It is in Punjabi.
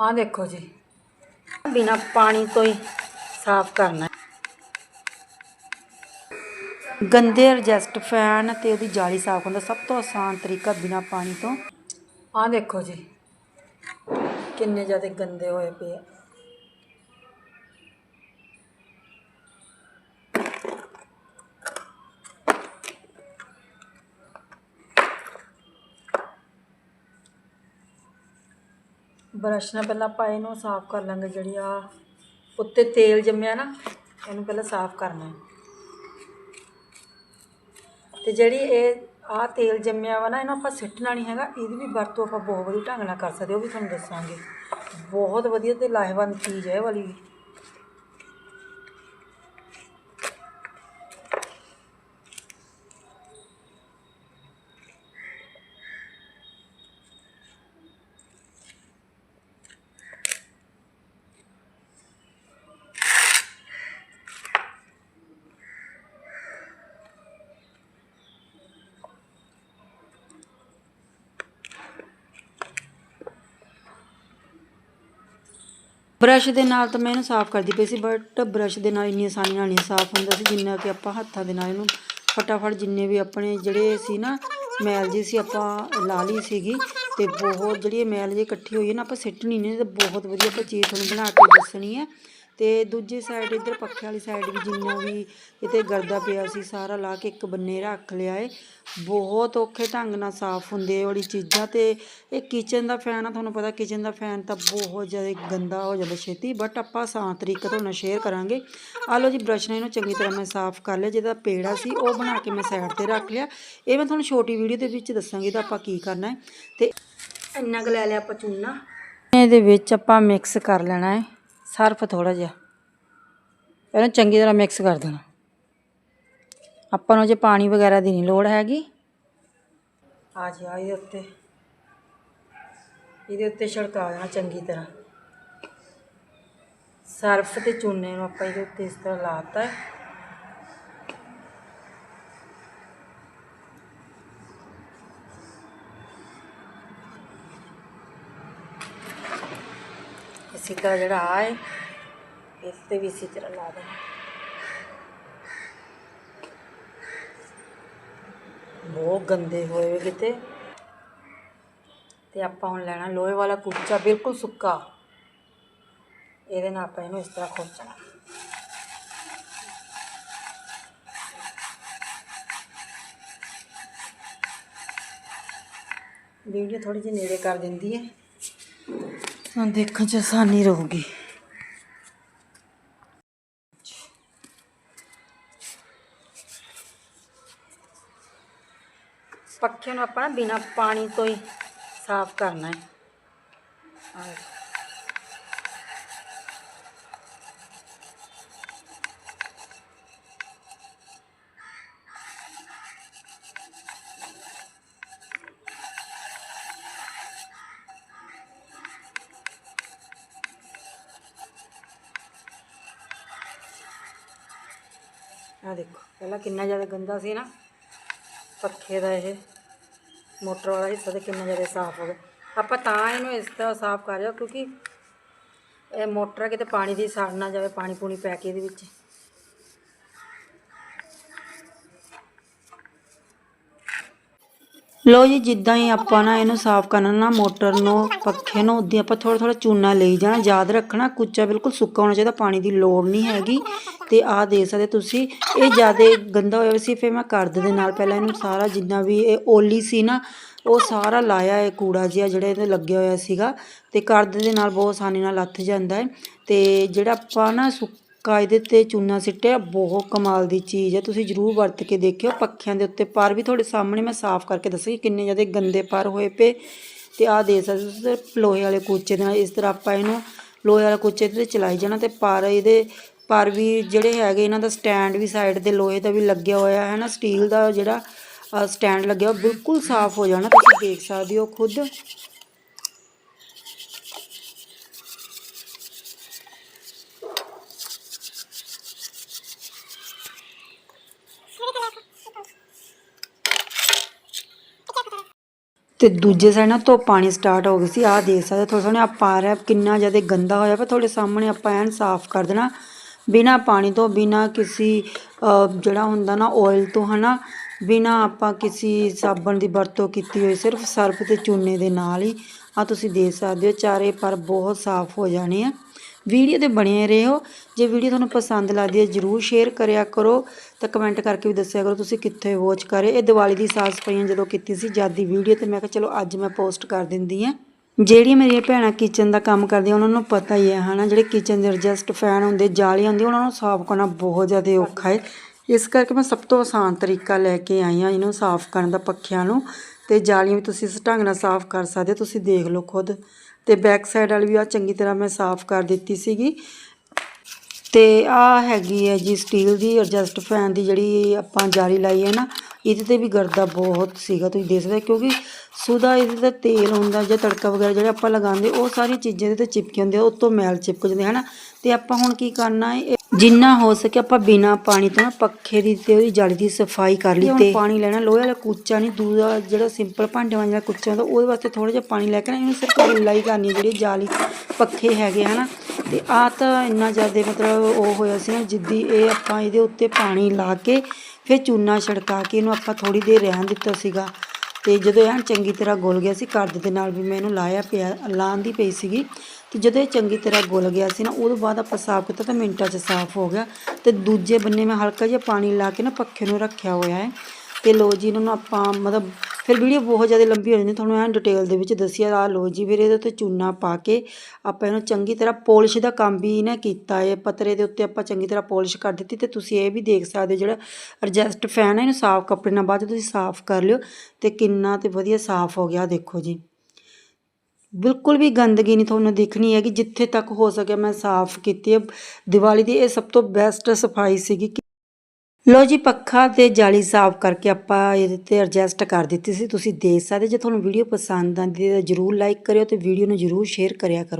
ਆ ਦੇਖੋ ਜੀ। ਬਿਨਾ ਪਾਣੀ ਤੋਂ ਹੀ ਸਾਫ਼ ਕਰਨਾ। ਗੰਦੇ ਐਡਜਸਟ ਫੈਨ ਤੇ ਉਹਦੀ ਜਾਲੀ ਸਾਫ਼ ਕਰਨ ਦਾ ਸਭ ਤੋਂ ਆਸਾਨ ਤਰੀਕਾ ਬਿਨਾ ਪਾਣੀ ਤੋਂ। ਆ ਦੇਖੋ ਜੀ। ਕਿੰਨੇ ਜ਼ਿਆਦਾ ਗੰਦੇ ਹੋਏ ਪਏ ਆ। ਬਰਸ਼ ਨਾਲ ਪਹਿਲਾਂ ਆਪਾਂ ਇਹਨੂੰ ਸਾਫ਼ ਕਰ ਲਾਂਗੇ ਜਿਹੜੀ ਆ ਉੱਤੇ ਤੇਲ ਜੰਮਿਆ ਨਾ, ਇਹਨੂੰ ਪਹਿਲਾਂ ਸਾਫ਼ ਕਰਨਾ ਹੈ। ਤੇ ਜਿਹੜੀ ਇਹ ਆ ਤੇਲ ਜੰਮਿਆ ਵਾ ਨਾ, ਇਹਨੂੰ ਆਪਾਂ ਸਿੱਟਣਾ ਨਹੀਂ ਹੈਗਾ, ਇਹਦੀ ਵੀ ਵਰਤੋਂ ਆਪਾਂ ਬਹੁਤ ਵਧੀਆ ਢੰਗ ਨਾਲ ਕਰ ਸਕਦੇ ਉਹ ਵੀ ਤੁਹਾਨੂੰ ਦੱਸਾਂਗੇ। ਬਹੁਤ ਵਧੀਆ ਤੇ ਲਾਹੇਵੰਦ ਚੀਜ਼ ਹੈ ਇਹ ਵਾਲੀ। ਬ੍ਰਸ਼ ਦੇ ਨਾਲ ਤਾਂ ਮੈਂ ਇਹਨੂੰ ਸਾਫ਼ ਕਰਦੀ ਪਈ ਸੀ ਬਟ ਬ੍ਰਸ਼ ਦੇ ਨਾਲ ਇੰਨੀ ਆਸਾਨੀ ਨਾਲ ਨਹੀਂ ਸਾਫ਼ ਹੁੰਦਾ ਸੀ ਜਿੰਨਾ ਕਿ ਆਪਾਂ ਹੱਥਾਂ ਦੇ ਨਾਲ ਇਹਨੂੰ ਫਟਾਫਟ ਜਿੰਨੇ ਵੀ ਆਪਣੇ ਜਿਹੜੇ ਸੀ ਨਾ ਮੈਲ ਜੀ ਸੀ ਆਪਾਂ ਲਾ ਲਈ ਸੀਗੀ ਤੇ ਬਹੁਤ ਜਿਹੜੀ ਇਹ ਮੈਲ ਜੀ ਇਕੱਠੀ ਹੋਈ ਹੈ ਨਾ ਆਪਾਂ ਸਿੱਟਣੀ ਨਹੀਂ ਤੇ ਬਹੁਤ ਵਧੀਆ ਆਪਾਂ ਚੀਜ਼ ਤੁਹਾਨੂੰ ਬਣਾ ਕੇ ਦੱਸਣੀ ਹੈ। ਤੇ ਦੂਜੀ ਸਾਈਡ ਇੱਧਰ ਪੱਖੇ ਵਾਲੀ ਸਾਈਡ ਵੀ ਜਿੰਨਾ ਵੀ ਕਿਤੇ ਗਰਦਾ ਪਿਆ ਸੀ, ਸਾਰਾ ਲਾ ਕੇ ਇੱਕ ਬੰਨੇ ਰੱਖ ਲਿਆ ਏ। ਬਹੁਤ ਔਖੇ ਢੰਗ ਨਾਲ ਸਾਫ਼ ਹੁੰਦੇ ਇਹ ਵਾਲੀ ਚੀਜ਼ਾਂ ਤੇ ਇਹ ਕਿਚਨ ਦਾ ਫੈਨ ਆ, ਤੁਹਾਨੂੰ ਪਤਾ ਕਿਚਨ ਦਾ ਫੈਨ ਤਾਂ ਬਹੁਤ ਜ਼ਿਆਦਾ ਗੰਦਾ ਹੋ ਜਾਂਦਾ ਛੇਤੀ ਬਟ ਆਪਾਂ ਆਸਾਨ ਤਰੀਕੇ ਤੋਂ ਨਾਲ ਸ਼ੇਅਰ ਕਰਾਂਗੇ। ਆ ਲਓ ਜੀ ਬ੍ਰਸ਼ ਨਾਲ ਇਹਨੂੰ ਚੰਗੀ ਤਰ੍ਹਾਂ ਮੈਂ ਸਾਫ਼ ਕਰ ਲਿਆ, ਜਿਹਦਾ ਪੇੜਾ ਸੀ ਉਹ ਬਣਾ ਕੇ ਮੈਂ ਸਾਈਡ ਤੇ ਰੱਖ ਲਿਆ। ਇਹ ਮੈਂ ਤੁਹਾਨੂੰ ਛੋਟੀ ਵੀਡੀਓ ਦੇ ਵਿੱਚ ਦੱਸਾਂਗੀ ਤਾਂ ਆਪਾਂ ਕੀ ਕਰਨਾ ਹੈ ਤੇ ਇੰਨਾ ਕੁ ਲੈ ਲਿਆ ਆਪਾਂ ਚੂਨਾ। ਇਹਦੇ ਵਿੱਚ ਆਪਾਂ ਮਿਕਸ ਕਰ ਲੈਣਾ ਹੈ ਸਰਫ ਥੋੜਾ ਜਿਹਾ। ਇਹਨੂੰ ਚੰਗੀ ਤਰ੍ਹਾਂ ਮਿਕਸ ਕਰ ਦੇਣਾ। ਆਪਾਂ ਨੂੰ ਜੇ ਪਾਣੀ ਵਗੈਰਾ ਦੀ ਨਹੀਂ ਲੋੜ ਹੈਗੀ। ਆ ਜੀ ਇਹਦੇ ਉੱਤੇ। ਇਹਦੇ ਉੱਤੇ ਛਿੜਕਾ ਦੇਣਾ ਚੰਗੀ ਤਰ੍ਹਾਂ। ਸਰਫ ਤੇ ਚੂਨੇ ਨੂੰ ਆਪਾਂ ਇਹਦੇ ਉੱਤੇ ਇਸ ਤਰ੍ਹਾਂ ਲਾਤਾ ਹੈ ਇਸੇ ਤਰ੍ਹਾਂ ਜਿਹੜਾ ਆ ਹੈ ਇਸ ਤੇ ਵੀ ਇਸੇ ਤਰ੍ਹਾਂ ਲਾ ਦੇਣਾ ਬਹੁਤ ਗੰਦੇ ਹੋਏ ਹੋਏ ਕਿਤੇ ਤੇ ਆਪਾਂ ਹੁਣ ਲੈਣਾ ਲੋਹੇ ਵਾਲਾ ਕੁੱਚਾ ਬਿਲਕੁਲ ਸੁੱਕਾ ਇਹਦੇ ਨਾਲ ਆਪਾਂ ਇਹਨੂੰ ਇਸ ਤਰ੍ਹਾਂ ਖੋਚਣਾ ਵੀਡੀਓ ਥੋੜੀ ਜਿਹੀ ਨੇੜੇ ਕਰ ਦਿੰਦੀ ਹੈ ਤਾਂ ਦੇਖਣ 'ਚ ਆਸਾਨੀ ਰਹੂਗੀ। ਪੱਖੇ ਨੂੰ ਆਪਾਂ ਨਾ ਬਿਨਾ ਪਾਣੀ ਤੋਂ ਹੀ ਸਾਫ਼ ਕਰਨਾ ਹੈ। ਆ ਦੇਖੋ ਪਹਿਲਾਂ ਕਿੰਨਾ ਜ਼ਿਆਦਾ ਗੰਦਾ ਸੀ ਨਾ ਪੱਖੇ ਦਾ ਇਹ ਮੋਟਰ ਵਾਲਾ ਹਿੱਸਾ ਤੇ ਕਿੰਨਾ ਜ਼ਿਆਦਾ ਸਾਫ਼ ਹੋ ਗਿਆ। ਆਪਾਂ ਤਾਂ ਇਹਨੂੰ ਇਸ ਤਰ੍ਹਾਂ ਸਾਫ਼ ਕਰ ਰਿਹਾ ਕਿਉਂਕਿ ਇਹ ਮੋਟਰ ਆ, ਕਿਤੇ ਪਾਣੀ ਦੀ ਸੜ ਨਾ ਜਾਵੇ ਪਾਣੀ ਪੂਣੀ ਪੈ ਕੇ ਇਹਦੇ ਵਿੱਚ। ਲੋ ਜੀ ਜਿੱਦਾਂ ਹੀ ਆਪਾਂ ਨਾ ਇਹਨੂੰ ਸਾਫ਼ ਕਰਨਾ ਨਾ ਮੋਟਰ ਨੂੰ ਪੱਖੇ ਨੂੰ ਉਦੋਂ ਆਪਾਂ ਥੋੜਾ ਥੋੜਾ ਚੂਨਾ ਲਈ ਜਾਣਾ। ਯਾਦ ਰੱਖਣਾ ਕੁੱਚਾ ਬਿਲਕੁਲ ਸੁੱਕਾ ਹੋਣਾ ਚਾਹੀਦਾ ਪਾਣੀ ਦੀ ਲੋੜ ਨਹੀਂ ਹੈਗੀ। ਤੇ ਆਹ ਦੇਖ ਸਕਦੇ ਤੁਸੀਂ। ਇਹ ਜ਼ਿਆਦਾ ਗੰਦਾ ਹੋਇਆ ਸੀ, ਫਿਰ ਮੈਂ ਕਰਦ ਦੇ ਨਾਲ ਪਹਿਲਾਂ ਇਹਨੂੰ ਸਾਰਾ ਜਿੰਨਾ ਵੀ ਇਹ ਓਲੀ ਸੀ ਨਾ, ਉਹ ਸਾਰਾ ਲਾਇਆ ਇਹ ਕੂੜਾ ਜਿਹਾ ਜਿਹੜਾ ਇਹਦੇ ਲੱਗਿਆ ਹੋਇਆ ਸੀਗਾ। ਤੇ ਕਰਦ ਦੇ ਨਾਲ ਬਹੁਤ ਆਸਾਨੀ ਨਾਲ ਲੱਥ ਜਾਂਦਾ ਹੈ। ਤੇ ਜਿਹੜਾ ਆਪਾਂ ਨਾ ਸੁੱਕਾ ਇਹਦੇ ਤੇ ਚੂਨਾ ਸਿੱਟਿਆ, ਬਹੁਤ ਕਮਾਲ ਦੀ ਚੀਜ਼ ਹੈ। ਤੁਸੀਂ ਜ਼ਰੂਰ ਵਰਤ ਕੇ ਦੇਖਿਓ ਪੱਖਿਆਂ ਦੇ ਉੱਤੇ ਪਰ ਵੀ ਤੁਹਾਡੇ ਸਾਹਮਣੇ ਮੈਂ ਸਾਫ਼ ਕਰਕੇ ਦੱਸਾਂਗੀ ਕਿੰਨੇ ਜ਼ਿਆਦਾ ਗੰਦੇ ਪਰ ਹੋਏ ਪਏ। ਤੇ ਆਹ ਦੇ ਸਕਦੇ ਤੁਸੀਂ ਲੋਹੇ ਵਾਲੇ ਕੂਚੇ ਦੇ ਨਾਲ, ਇਸ ਤਰ੍ਹਾਂ ਆਪਾਂ ਇਹਨੂੰ ਲੋਹੇ ਵਾਲਾ ਕੂਚੇ ਤੇ ਚਲਾਈ ਜਾਣਾ ਤੇ ਪਰ ਇਹਦੇ ਪਰ ਵੀ ਜਿਹੜੇ ਹੈਗੇ ਇਹਨਾਂ ਦਾ ਸਟੈਂਡ ਵੀ ਸਾਈਡ ਤੇ ਲੋਹੇ ਦਾ ਵੀ ਲੱਗਿਆ ਹੋਇਆ ਹੈ ਨਾ ਸਟੀਲ ਦਾ ਜਿਹੜਾ ਸਟੈਂਡ ਲੱਗਿਆ ਬਿਲਕੁਲ ਸਾਫ਼ ਹੋ ਜਾਣਾ, ਤੁਸੀਂ ਦੇਖ ਸਕਦੇ ਹੋ ਖੁਦ। ਤੇ ਦੂਜੇ ਸਾਈਡ ਨਾ ਧੁੱਪ ਪਾਣੀ ਸਟਾਰਟ ਹੋ ਗਈ ਸੀ, ਆਹ ਦੇਖ ਸਕਦੇ ਥੋੜਾ ਸੋਹਣਾ ਪਾ ਰਿਹਾ ਕਿੰਨਾ ਜ਼ਿਆਦਾ ਗੰਦਾ ਹੋਇਆ ਪਰ ਤੁਹਾਡੇ ਸਾਹਮਣੇ ਆਪਾਂ ਐਨ ਸਾਫ਼ ਕਰ ਦੇਣਾ। ਬਿਨਾ ਪਾਣੀ ਤੋਂ, ਬਿਨਾ ਕਿਸੇ ਜਿਹੜਾ ਹੁੰਦਾ ਨਾ ਆਇਲ ਤੋਂ, ਹਨਾ? ਬਿਨਾ ਆਪਾਂ ਕਿਸੇ ਸਾਬਣ ਦੀ ਵਰਤੋਂ ਕੀਤੀ ਹੋਈ, ਸਿਰਫ ਸਰਫ ਤੇ ਚੂਨੇ ਦੇ ਨਾਲ ਹੀ ਆ ਤੁਸੀਂ ਦੇਖ ਸਕਦੇ ਹੋ, ਚਾਰੇ ਪਰ ਬਹੁਤ ਸਾਫ਼ ਹੋ ਜਾਣੇ ਆ। ਵੀਡੀਓ ਤੇ ਬਣੇ ਰਹੋ। ਜੇ ਵੀਡੀਓ ਤੁਹਾਨੂੰ ਪਸੰਦ ਲੱਗਦੀ ਹੈ, ਜਰੂਰ ਸ਼ੇਅਰ ਕਰਿਆ ਕਰੋ। ਤਾਂ ਕਮੈਂਟ ਕਰਕੇ ਵੀ ਦੱਸਿਆ ਕਰੋ ਤੁਸੀਂ ਕਿੱਥੇ ਵਾਚ ਕਰੇ ਇਹ ਦੀਵਾਲੀ ਦੀ ਸਾਫ਼ ਸਫਾਈਆਂ ਜਦੋਂ ਕੀਤੀ ਸੀ ਜਦ ਦੀ ਵੀਡੀਓ ਤੇ ਮੈਂ ਕਿਹਾ ਚਲੋ ਅੱਜ ਮੈਂ ਪੋਸਟ ਕਰ ਦਿੰਦੀ ਆ ਜਿਹੜੀਆਂ ਮੇਰੀਆਂ ਭੈਣਾਂ ਕਿਚਨ ਦਾ ਕੰਮ ਕਰਦੀਆਂ, ਉਹਨਾਂ ਨੂੰ ਪਤਾ ਹੀ ਹੈ, ਹਨਾ? ਜਿਹੜੇ ਕਿਚਨ ਦੇ ਐਡਜਸਟ ਫੈਨ ਹੁੰਦੇ ਜਾਲੀਆਂ ਹੁੰਦੀਆਂ ਉਹਨਾਂ ਨੂੰ ਸਾਫ਼ ਕਰਨਾ ਬਹੁਤ ਜ਼ਿਆਦਾ ਔਖਾ ਹੈ। ਇਸ ਕਰਕੇ ਮੈਂ ਸਭ ਤੋਂ ਆਸਾਨ ਤਰੀਕਾ ਲੈ ਕੇ ਆਈ ਹਾਂ ਇਹਨੂੰ ਸਾਫ਼ ਕਰਨ ਦਾ ਪੱਖਿਆਂ ਨੂੰ। ਤੇ ਜਾਲੀਆਂ ਵੀ ਤੁਸੀਂ ਇਸ ਢੰਗ ਨਾਲ ਸਾਫ਼ ਕਰ ਸਕਦੇ ਹੋ, ਤੁਸੀਂ ਦੇਖ ਲਓ ਖੁਦ। ਤੇ ਬੈਕ ਸਾਈਡ ਵਾਲੀ ਵੀ ਆ ਚੰਗੀ ਤਰ੍ਹਾਂ ਮੈਂ ਸਾਫ਼ ਕਰ ਦਿੱਤੀ ਸੀਗੀ। ਤੇ ਆ ਹੈਗੀ ਹੈ ਜੀ ਸਟੀਲ ਦੀ ਐਡਜਸਟ ਫੈਨ ਦੀ ਜਿਹੜੀ ਆਪਾਂ ਜਾਲੀ ਲਾਈ ਹੈ ਨਾ ਇਹਦੇ ਤੇ ਵੀ ਗਰਦਾ ਬਹੁਤ ਸੀਗਾ, ਤੁਸੀਂ ਦੇਖ ਸਕਦੇ ਹੋ, ਕਿਉਂਕਿ ਸੁਦਾ ਇਹਦੇ ਤੇ ਤੇਲ ਹੁੰਦਾ ਜਾਂ ਤੜਕਾ ਵਗੈਰਾ ਜਿਹੜਾ ਆਪਾਂ ਲਗਾਉਂਦੇ, ਉਹ ਸਾਰੀ ਚੀਜ਼ਾਂ ਇਹਦੇ ਤੇ ਚਿਪਕੀ ਉਹ ਤੋਂ ਮੈਲ ਚਿਪਕ ਜਾਂਦੇ ਹਨਾ? ਤੇ ਆਪਾਂ ਹੁਣ ਕੀ ਕਰਨਾ ਹੈ ਇਹ- ਜਿੰਨਾ ਹੋ ਸਕੇ ਆਪਾਂ ਬਿਨਾ ਪਾਣੀ ਤੋਂ ਪੱਖੇ ਦੀ ਤੇ ਉਹਦੀ ਜਾਲੀ ਦੀ ਸਫ਼ਾਈ ਕਰ ਲਈ ਤੇ ਪਾਣੀ ਲੈਣਾ ਲੋਹੇ ਵਾਲਾ ਕੂਚਾ ਨਹੀਂ ਦੂਜਾ ਜਿਹੜਾ ਸਿੰਪਲ ਭਾਂਡੇ ਵਾਂਝਾ ਕੂਚਾ ਹੁੰਦਾ ਉਹਦੇ ਵਾਸਤੇ ਥੋੜਾ ਜਿਹਾ ਪਾਣੀ ਲੈ ਕੇ ਨਾ ਇਹਨੂੰ ਸਿਰਫ ਗਿੱਲਾ ਹੀ ਕਰਨੀ ਜਿਹੜੀ ਜਾਲੀ ਪੱਖੇ ਹੈਗੇ ਹਨਾ। ਤੇ ਆ ਤਾਂ ਇੰਨਾ ਜ਼ਿਆਦਾ ਮਤਲਬ ਉਹ ਹੋਇਆ ਸੀ ਨਾ ਜਿੱਦੀ ਇਹ ਆਪਾਂ ਇਹਦੇ ਉੱਤੇ ਪਾਣੀ ਲਾ ਕੇ ਫਿਰ ਚੂਨਾ ਛੜਕਾ ਕੇ ਇਹਨੂੰ ਆਪਾਂ ਥੋੜੀ ਦੇਰ ਰਹਿਣ ਦਿੱਤਾ ਸੀਗਾ। ਤੇ ਜਦੋਂ ਇਹ ਚੰਗੀ ਤਰ੍ਹਾਂ ਗੁਲ ਗਿਆ ਸੀ ਕਰਦ ਦੇ ਨਾਲ ਵੀ ਮੈਂ ਇਹਨੂੰ ਲਾਇਆ ਪਿਆ ਲਾਉਂਦੀ ਪਈ ਸੀਗੀ। ਤੇ ਜਦੋਂ ਇਹ ਚੰਗੀ ਤਰ੍ਹਾਂ ਗੁਲ ਗਿਆ ਸੀ ਨਾ ਉਹਦੇ ਬਾਅਦ ਆਪਾਂ ਸਾਫ਼ ਕੀਤਾ ਤਾਂ ਮਿੰਟਾਂ 'ਚ ਸਾਫ਼ ਹੋ ਗਿਆ। ਤੇ ਦੂਜੇ ਬੰਨੇ ਮੈਂ ਹਲਕਾ ਜਿਹਾ ਪਾਣੀ ਲਾ ਕੇ ਨਾ ਪੱਖੇ ਨੂੰ ਰੱਖਿਆ ਹੋਇਆ ਹੈ। ਤੇ ਲੋ ਜੀ, ਇਹਨਾਂ ਨੂੰ ਆਪਾਂ ਮਤਲਬ ਫਿਰ ਵੀਡੀਓ ਬਹੁਤ ਜ਼ਿਆਦਾ ਲੰਬੀ ਹੋ ਜਾਂਦੀ, ਤੁਹਾਨੂੰ ਐਂ ਡਿਟੇਲ ਦੇ ਵਿੱਚ ਦੱਸਿਆ ਆ। ਲੋ ਜੀ ਫਿਰ ਇਹਦੇ ਉੱਤੇ ਚੂਨਾ ਪਾ ਕੇ ਆਪਾਂ ਇਹਨੂੰ ਚੰਗੀ ਤਰ੍ਹਾਂ ਪੋਲਿਸ਼ ਦਾ ਕੰਮ ਵੀ ਇਹਨੇ ਕੀਤਾ ਹੈ ਪਤਰੇ ਦੇ ਉੱਤੇ ਆਪਾਂ ਚੰਗੀ ਤਰ੍ਹਾਂ ਪੋਲਿਸ਼ ਕਰ ਦਿੱਤੀ ਤੇ ਤੁਸੀਂ ਇਹ ਵੀ ਦੇਖ ਸਕਦੇ ਹੋ, ਜਿਹੜਾ ਐਡਜਸਟ ਫੈਨ ਹੈ ਇਹਨੂੰ ਸਾਫ਼ ਕੱਪੜੇ ਨਾਲ ਬਾਅਦ 'ਚ ਤੁਸੀਂ ਸਾਫ਼ ਕਰ ਲਿਓ ਤੇ ਕਿੰਨਾ ਤੇ ਵਧੀਆ ਸਾਫ਼ ਹੋ ਗਿਆ ਦੇਖੋ ਜੀ। ਬਿਲਕੁਲ ਵੀ ਗੰਦਗੀ ਨਹੀਂ ਤੁਹਾਨੂੰ ਦਿਖਣੀ ਹੈਗੀ, ਜਿੱਥੇ ਤੱਕ ਹੋ ਸਕਿਆ ਮੈਂ ਸਾਫ਼ ਕੀਤੀ ਹੈ। ਦੀਵਾਲੀ ਦੀ ਇਹ ਸਭ ਤੋਂ ਬੈਸਟ ਸਫ਼ਾਈ ਸੀਗੀ ਕਿ ਲੋ ਜੀ, ਪੱਖਾ ਤੇ ਜਾਲੀ ਸਾਫ਼ ਕਰਕੇ ਆਪਾਂ ਇਹਦੇ ਤੇ ਐਡਜਸਟ ਕਰ ਦਿੱਤੀ ਸੀ। ਤੁਸੀਂ ਦੇਖ ਸਕਦੇ ਜੇ ਤੁਹਾਨੂੰ ਵੀਡੀਓ ਪਸੰਦ ਆਉਂਦੀ ਹੈ ਤਾਂ ਜਰੂਰ ਲਾਈਕ ਕਰਿਓ ਤੇ ਵੀਡੀਓ ਨੂੰ ਜਰੂਰ ਸ਼ੇਅਰ ਕਰਿਆ ਕਰੋ।